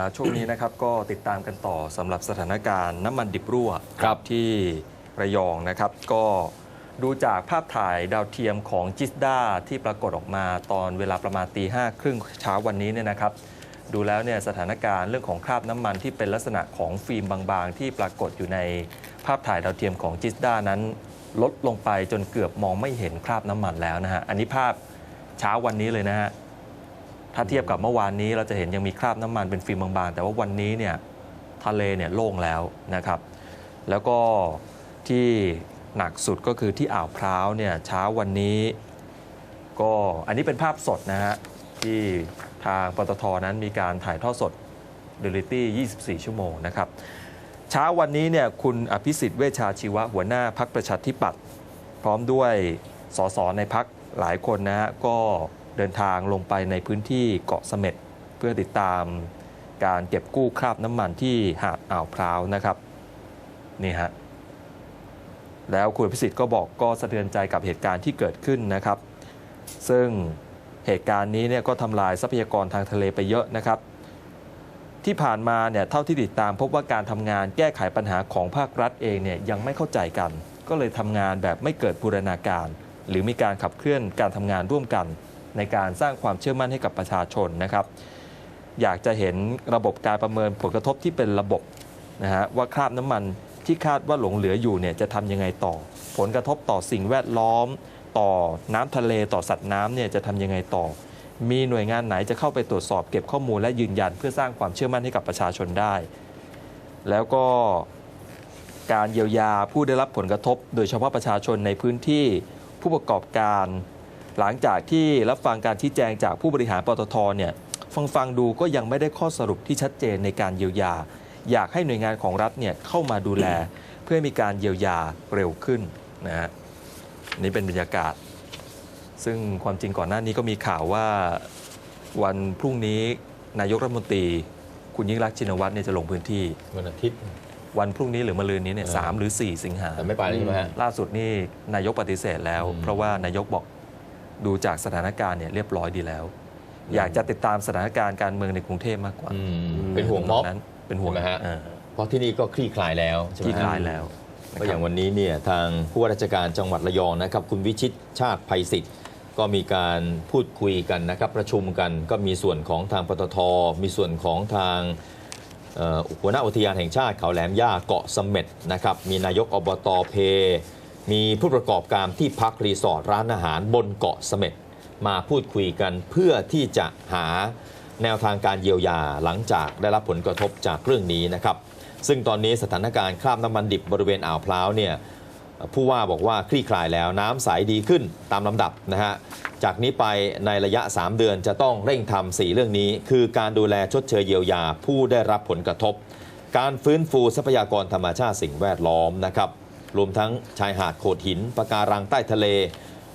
อะกลับมาช่วงนี้นะครับก็ติดตามกันต่อสำหรับสถานการณ์น้ำมันดิบรั่วครับที่ระยองนะครับ ก็ดูจากภาพถ่ายดาวเทียมของจิสดาที่ปรากฏออกมาตอนเวลาประมาณตีห้าครึ่งเช้าวันนี้เนี่ยนะครับ ดูแล้วเนี่ยสถานการณ์เรื่องของคราบน้ำมันที่เป็นลักษณะของฟิล์มบางๆ ที่ปรากฏอยู่ในภาพถ่ายดาวเทียมของจิสดานั้น ลดลงไปจนเกือบมองไม่เห็นคราบน้ำมันแล้วนะฮะอันนี้ภาพเช้าวันนี้เลยนะฮะ ถ้าเทียบกับเมื่อวานนี้เราจะเห็นยังมีคราบน้ำมันเป็นฟิล์มบางๆ แต่ว่าวันนี้เนี่ยทะเลเนี่ยโล่งแล้วนะครับ แล้วก็ที่หนักสุดก็คือที่อ่าวพร้าวเนี่ยเช้าวันนี้ ก็อันนี้เป็นภาพสดนะฮะที่ทางปตทนั้นมีการถ่ายทอดสดเดลิตี้24 ชั่วโมงนะครับ เช้าวันนี้เนี่ยคุณอภิสิทธิ์เวชชาชีวะหัวหน้าพักประชาธิปัตย์พร้อมด้วยสสในพักหลายคนนะฮะก็ เดินทางลงไปในพื้นที่เกาะเสม็ดเพื่อติดตามการเก็บกู้คราบน้ำมันที่หาดอ่าวพร้าวนะครับนี่ฮะแล้วคุณอภิสิทธิ์ก็บอกก็สะเทือนใจกับเหตุการณ์ที่เกิดขึ้นนะครับ ซึ่งเหตุการณ์นี้เนี่ยก็ทำลายทรัพยากรทางทะเลไปเยอะนะครับ ที่ผ่านมาเนี่ยเท่าที่ติดตามพบว่าการทำงานแก้ไขปัญหาของภาครัฐเองเนี่ยยังไม่เข้าใจกัน ก็เลยทำงานแบบไม่เกิดบูรณาการ หรือมีการขับเคลื่อนการทำงานร่วมกัน ในการสร้างความเชื่อมั่นให้กับประชาชนนะครับ อยากจะเห็นระบบการประเมินผลกระทบที่เป็นระบบนะฮะว่าคราบน้ำมันที่คาดว่าหลงเหลืออยู่เนี่ยจะทำยังไงต่อ ผลกระทบต่อสิ่งแวดล้อม ต่อน้ำทะเลต่อสัตว์น้ำเนี่ยจะทำยังไงต่อ มีหน่วยงานไหนจะเข้าไปตรวจสอบเก็บข้อมูลและยืนยันเพื่อสร้างความเชื่อมั่นให้กับประชาชนได้ แล้วก็การเยียวยาผู้ได้รับผลกระทบ โดยเฉพาะประชาชนในพื้นที่ผู้ประกอบการ หลังจากที่รับฟังการชี้แจงจากผู้บริหารปตทเนี่ยฟังฟังดูก็ยังไม่ได้ข้อสรุปที่ชัดเจนในการเยียวยา อยากให้หน่วยงานของรัฐเนี่ยเข้ามาดูแล เพื่อให้มีการเยียวยาเร็วขึ้นนะฮะนี่เป็นบรรยากาศ ซึ่งความจริงก่อนหน้านี้ก็มีข่าวว่าวันพรุ่งนี้นายกรัฐมนตรี คุณยิ่งรักษณ์ชินวัตรเนี่ยจะลงพื้นที่วันอาทิตย์ วันพรุ่งนี้หรือมะรืนนี้เนี่ยเออสามหรือ4สิงหาแต่ไม่ไปแล้วใช่ไหมฮะล่าสุดนี่นายกปฏิเสธแล้วอืมเพราะว่านายกบอก ดูจากสถานการณ์เนี่ยเรียบร้อยดีแล้วอืมอยากจะติดตามสถานการณ์การเมืองในกรุงเทพมากกว่าอืมเป็นห่วงม็อบนั้นเป็นห่วงใช่ไหมฮะเออเพราะที่นี่ก็คลี่คลายแล้วใช่ไหมที่ฮะคลายแล้วก็อย่างวันนี้เนี่ยทางผู้ว่าราชการจังหวัดระยองนะครับ คุณวิชิตชาติภัยศิษฐ์ก็มีการพูดคุยกันนะครับประชุมกันก็มีส่วนของทางปตท มีส่วนของทางเอ่อหัวหน้าอุทยานแห่งชาติเขาแหลมย่าเกาะเสม็ดนะครับมีนายกอบตเพ มีผู้ประกอบการที่พักรีสอร์ทร้านอาหารบนเกาะเสม็ดมาพูดคุยกันเพื่อที่จะหาแนวทางการเยียวยาหลังจากได้รับผลกระทบจากเรื่องนี้นะครับ ซึ่งตอนนี้สถานการณ์คราบน้ำมันดิบบริเวณอ่าวพร้าวเนี่ยผู้ว่าบอกว่าคลี่คลายแล้วน้ำใสดีขึ้นตามลำดับนะฮะจากนี้ไปในระยะ 3 เดือนจะต้องเร่งทำสี่เรื่องนี้ คือการดูแลชดเชยเยียวยาผู้ได้รับผลกระทบ การฟื้นฟูทรัพยากรธรรมชาติสิ่งแวดล้อมนะครับ รวมทั้งชายหาดโขดหินปะการังใต้ทะเล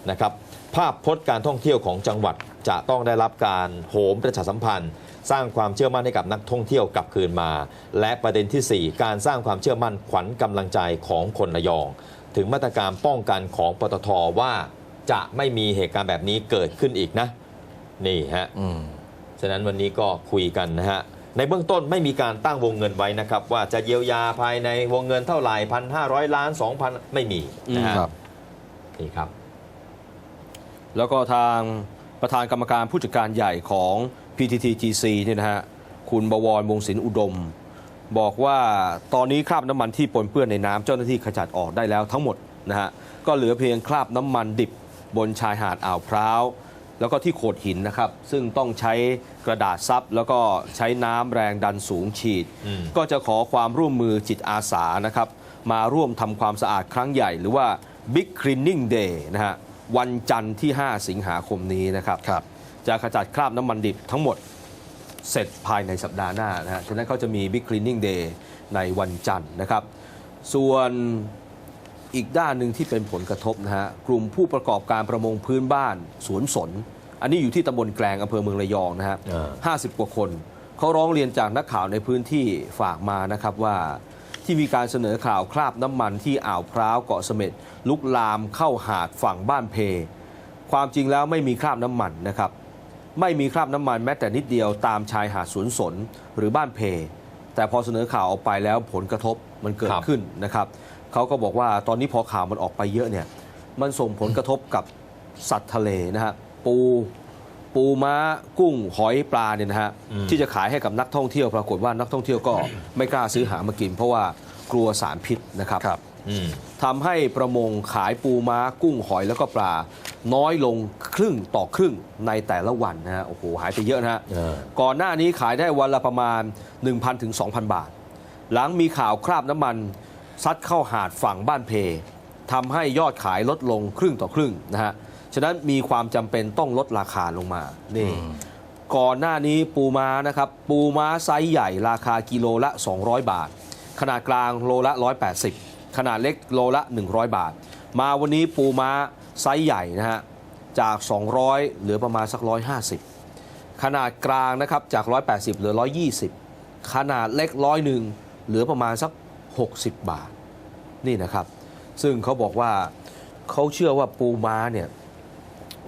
นะครับภาพพจน์การท่องเที่ยวของจังหวัดจะต้องได้รับการโหมประชาสัมพันธ์ สร้างความเชื่อมั่นให้กับนักท่องเที่ยวกลับคืนมา และประเด็นทีสี่4 การสร้างความเชื่อมั่นขวัญกำลังใจของคนระยอง ถึงมาตรการป้องกันของปตทว่าจะไม่มีเหตุการณ์แบบนี้เกิดขึ้นอีกนะ นี่ฮะอืมฉะนั้นวันนี้ก็คุยกันนะฮะ ในเบื้องต้นไม่มีการตั้งวงเงินไว้นะครับ ว่าจะเยียวยาภายในวงเงินเท่าไหร่พันห้าร้อยล้านสองพันไม่มีนะฮะครับ นี่ครับ แล้วก็ทางประธานกรรมการผู้จัดการใหญ่ของ PTTGC เนี่ยนะฮะคุณบวรวงศิลป์อุดม บอกว่าตอนนี้คราบน้ำมันที่ปนเปื้อนในน้ำเจ้าหน้าที่ขจัดออกได้แล้วทั้งหมดนะฮะก็เหลือเพียงคราบน้ำมันดิบบนชายหาดอ่าวพร้าว แล้วก็ที่โขดหินนะครับ ซึ่งต้องใช้กระดาษซับแล้วก็ใช้น้ำแรงดันสูงฉีดอืมก็จะขอความร่วมมือจิตอาสานะครับ มาร่วมทำความสะอาดครั้งใหญ่ หรือว่า Big Cleaning Day นะฮะวันจันทร์ที่ 5 สิงหาคมนี้นะครับครับจะขจัดคราบน้ำมันดิบทั้งหมดเสร็จภายในสัปดาห์หน้านะฮะฉะนั้นเขาจะมี Big Cleaning Day ในวันจันทร์นะครับ ส่วน อีกด้านหนึ่งที่เป็นผลกระทบนะฮะกลุ่มผู้ประกอบการประมงพื้นบ้านสวนสน อันนี้อยู่ที่ตำบลแกลงอำเภอเมืองระยองนะฮะอ่าห้าสิบกว่าคนเขาร้องเรียนจากนักข่าวในพื้นที่ฝากมานะครับว่าที่มีการเสนอข่าวคราบน้ำมันที่อ่าวพร้าวเกาะเสม็ดลุกลามเข้าหาดฝั่งบ้านเพ ความจริงแล้วไม่มีคราบน้ำมันนะครับ ไม่มีคราบน้ำมันแม้แต่นิดเดียวตามชายหาดสวนสนหรือบ้านเพ แต่พอเสนอข่าวออกไปแล้วผลกระทบมันเกิคดรับขึ้นนะครับ เขาก็บอกว่าตอนนี้พอข่าวมันออกไปเยอะเนี่ยมันส่งผลกระทบกับสัตว์ทะเลนะฮะปูปูม้ากุ้งหอยปลาเนี่ยนะฮะที่จะขายให้กับนักท่องเที่ยวปรากฏว่านักท่องเที่ยวก็ไม่กล้าซื้อหามากิน เพราะว่ากลัวสารพิษนะครับครับอืมทำให้ประมงขายปูม้ากุ้งหอยแล้วก็ปลา น้อยลงครึ่งต่อครึ่งในแต่ละวันนะฮะโอ้โหหายไปเยอะนะฮะเออก่อนหน้านี้ขายได้วันละประมาณ 1,000ถึง2,000 บาท หลังมีข่าวคราบน้ำมัน ซัดเข้าหาดฝั่งบ้านเพทำให้ยอดขายลดลงครึ่งต่อครึ่งนะฮะฉะนั้นมีความจำเป็นต้องลดราคาลงมานี่ก่อนหน้านี้ปูม้านะครับ ปูม้าไซส์ใหญ่ราคากิโลละ 200 บาท ขนาดกลางโลละ 180 ขนาดเล็กโลละ 100 บาท มาวันนี้ปูม้าไซส์ใหญ่นะฮะจาก 200 เหลือประมาณสัก 150 ขนาดกลางนะครับจาก 180 เหลือ 120 ขนาดเล็กร้อยหนึ่งเหลือประมาณสัก 60 บาท นี่นะครับ ซึ่งเขาบอกว่าเขาเชื่อว่าปูม้าเนี่ย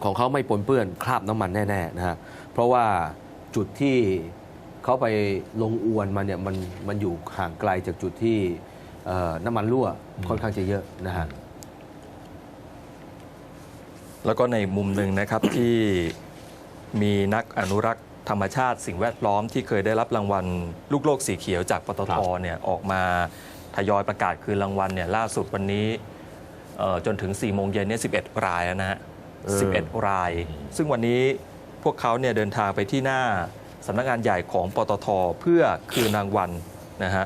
ของเขาไม่ปนเปื้อนคราบน้ำมันแน่ๆนะฮะเพราะว่าจุดที่เขาไปลงอวนมาเนี่ยมันมันอยู่ห่างไกลจากจุดที่เอ่อน้ำมันรั่วค่อนข้างจะเยอะนะฮะแล้วก็ในมุมหนึ่งนะครับที่มีนักอนุรักษ์ธรรมชาติสิ่งแวดล้อมที่เคยได้รับรางวัลลูกโลกสีเขียวจากปตทเนี่ยออกมา ทยอยประกาศคืนรางวัลเนี่ยล่าสุดวันนี้เอ่อจนถึง4โมงเย็นเนี่ย11รายแล้วนะฮะเออ11ราย ซึ่งวันนี้พวกเขาเนี่ยเดินทางไปที่หน้าสำนักงานใหญ่ของปตทเพื่อคืนรางวัลนะฮะ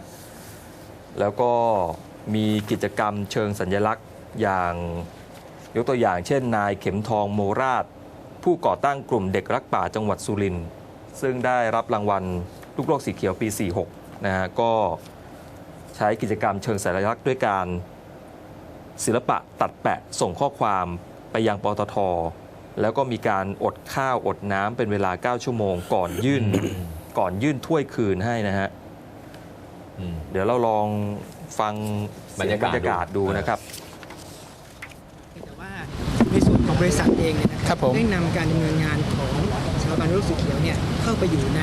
แล้วก็มีกิจกรรมเชิงสัญลักษณ์อย่างยกตัวอย่างเช่น นายเข็มทองโมราช ผู้ก่อตั้งกลุ่มเด็กรักป่าจังหวัดสุรินทร์ซึ่งได้รับรางวัลลูกโลกสีเขียวปี 46นะฮะก็ใช้กิจกรรมเชิงสัญลักษณ์ด้วยการ ศิลปะตัดแปะส่งข้อความไปยังปตท แล้วก็มีการอดข้าวอดน้ำเป็นเวลา 9 ชั่วโมง ก่อนยื่น ก่อนยื่นถ้วยคืนให้นะฮะอืมเดี๋ยวเราลองฟังเสีงบรรยากาศบรรยากาศดูดูนะครับแต่ว่าในส่วนของบริษัทเองเนี่ยนะครับผมได้นำการดำเนินงานของสถาบันโลกสีเขียวเนี่ยเข้าไปอยู่ใน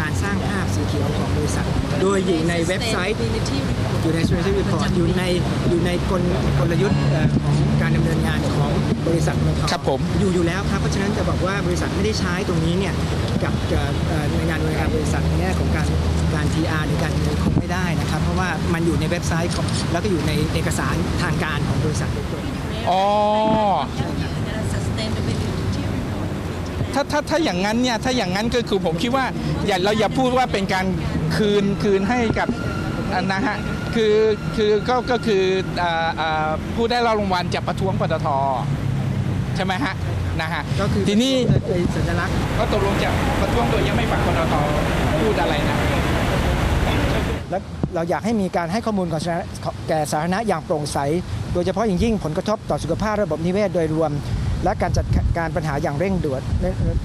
การสร้างภาพสีเขียวของบริษัท โดยอยู่ในเว็บไซต์อยู่ใน Strategy Report อยู่ในอยู่ในกลกลยุทธ์เอ่อของการดำเนินงานของบริษัทเมืองทองครับผมอยู่อยู่แล้วครับเพราะฉะนั้นจะบอกว่าบริษัทไม่ได้ใช้ตรงนี้เนี่ยกับกับเอ่อในงานบริการบริษัทในแง่ของการการ PR หรือการเงินคงไม่ได้นะครับ เพราะว่ามันอยู่ในเว็บไซต์ของแล้วก็อยู่ในเอกสารทางการของบริษัทโดยตรงอ๋อ sustainability report ถ้าถ้าถ้าอย่างนั้นเนี่ยถ้าอย่างนั้นก็คือผมคิดว่าอย่าเราอย่าพูดว่าเป็นการคืนคืนให้กับอ่านะฮะคือคือก็ก็คืออ่าอ่าผู้ได้รับรางวัลจากประท้วงปตทใช่ไหมฮะนะฮะก็คือทีนี้เป็นสัญลักษณ์ก็ตกลงจากประท้วงโดยยังไม่ฟังปตทพูดอะไรนะและเราอยากให้มีการให้ข้อมูลของสาธารณะแก่สาธารณะอย่างโปร่งใส โดยเฉพาะอย่างยิ่งผลกระทบต่อสุขภาพระบบนิเวศโดยรวม และการจัดการปัญหาอย่างเร่งด่วน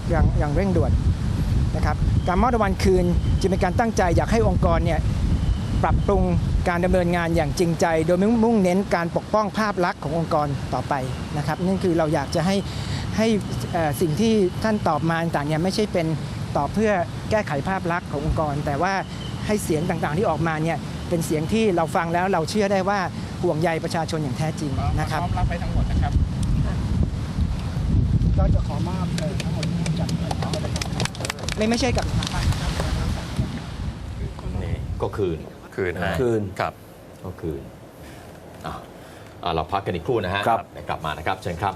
อย่างอย่างเร่งด่วนนะครับการมอบรางวัลคืนจึงเป็นการตั้งใจอยากให้องค์กรเนี่ยปรับปรุงการดำเนินงานอย่างจริงใจ โดยมุ่งมุ่งเน้นการปกป้องภาพลักษณ์ขององค์กรต่อไปนะครับนั่นคือเราอยากจะให้ให้สิ่งที่ท่านตอบมาต่างๆเนี่ยไม่ใช่เป็นตอบเพื่อแก้ไขภาพลักษณ์ขององค์กร แต่ว่าให้เสียงต่างๆที่ออกมาเนี่ยเป็นเสียงที่เราฟังแล้วเราเชื่อได้ว่าห่วงใยประชาชนอย่างแท้จริงนะครับน้อมรับไปทั้งหมดนะครับ ก็จะขอมอบทั้งหมดจากไม่ไม่ใช่กับนี่ก็คืนคืนให้คืนครับก็คืนอะอะเราพักกันอีกครู่นะฮะครับเดี๋ยวกลับมานะครับเชิญครับ